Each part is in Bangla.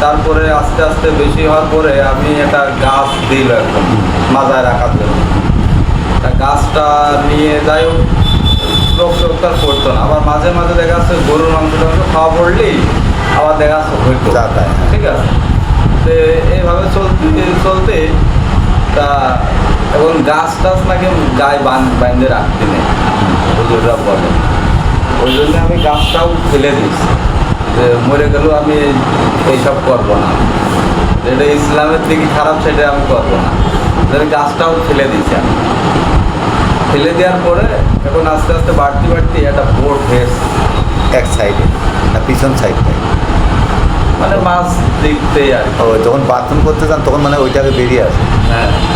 তারপরে আস্তে আস্তে বেশি হওয়ার পরে আমি একটা গাছ দিল একদম মাজায় রাখার জন্য। গাছটা নিয়ে যাই হোক রোগ করতো না। আবার মাঝে মাঝে দেখা যাচ্ছে গরুর মাংস টাংস খাওয়া পড়লেই আবার দেখা যাচ্ছে হইতো। ঠিক আছে? তো এইভাবে চলতে চলতে তা এবং গাছ টাছ নাকি গায়ে বান বাঁধে রাখতে নেই। হুজুররা বলে। ওই জন্য আমি গাছটাও ফেলে দিয়েছি। যে মরে গেলেও আমি এইসব করব না। যেটা ইসলামের দিকে খারাপ, সেটা আমি করব না। তাহলে গাছটাও ফেলে দিয়েছি আমি। ফেলে দেওয়ার পরে এখন আস্তে আস্তে বাড়তি বাড়তি একটা বোর্ড হয়েছে এক সাইডে না পিছন সাইডে মানে মাছ দেখতে আর। যখন বাথরুম করতে যান, তখন মানে ওইটাকে বেরিয়ে আসে।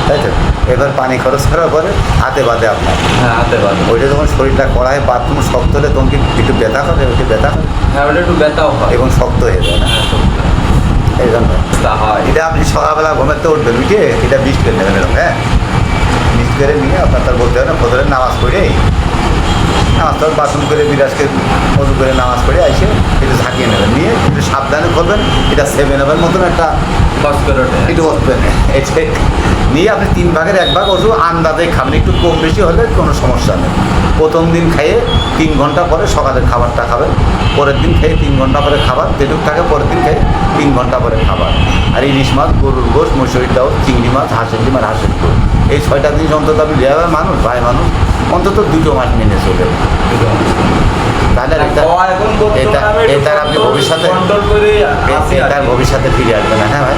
তাই তো? এবার পানি খরচ করার পরে হাতে বাদে আপনার। হ্যাঁ হাতে বাঁধে। ওইটা যখন শরীরটা কড়ায় বাথরুম শক্ত হলে তখন কি একটু ব্যথা করে? একটু ব্যথা করে? হ্যাঁ ওটা একটু ব্যথাও হয়। এবং শক্ত হয়ে যায় না? হ্যাঁ। এই জন্য। হয়। এটা আপনি সকালবেলা ঘুমের তো উঠবেন উঠে এটা বিষ করে নেবেন এরকম হ্যাঁ? বিষ করে নিয়ে আপনার তার বলতে হবে না পড়ে নামাজ টামাজ বাথরুম করে বিরাজকে মজু করে নামাজ পড়ে এসে একটু ঝাঁকিয়ে নেবেন। নিয়ে একটু সাবধানে করবেন এটা সেভেন এভেন মতন একটা একটু বসবেন এসে নিয়ে আপনি তিন ভাগের এক ভাগ ওষুধ আন্দাজে খাবেন একটু কম বেশি হলে কোনো সমস্যা নেই। প্রথম দিন খাইয়ে তিন ঘণ্টা পরে সকালের খাবারটা খাবেন পরের দিন খেয়ে তিন ঘণ্টা পরে খাবার যেটুক থাকে পরের দিন খেয়ে তিন ঘণ্টা পরে খাবার। আর ইলিশ মাছ গরুর গোশ মসুরির ডাউল চিংড়ি মাছ হাঁসের ডিম আর হাঁসের এই ছয়টা জিনিস অন্তত আপনি মানুষ ভাই মানুষ অন্তত দুটো মাস মেনে চলে তাহলে এটা আপনি ভবিষ্যতে। ভবিষ্যতে ফিরে আসবে না হ্যাঁ ভাই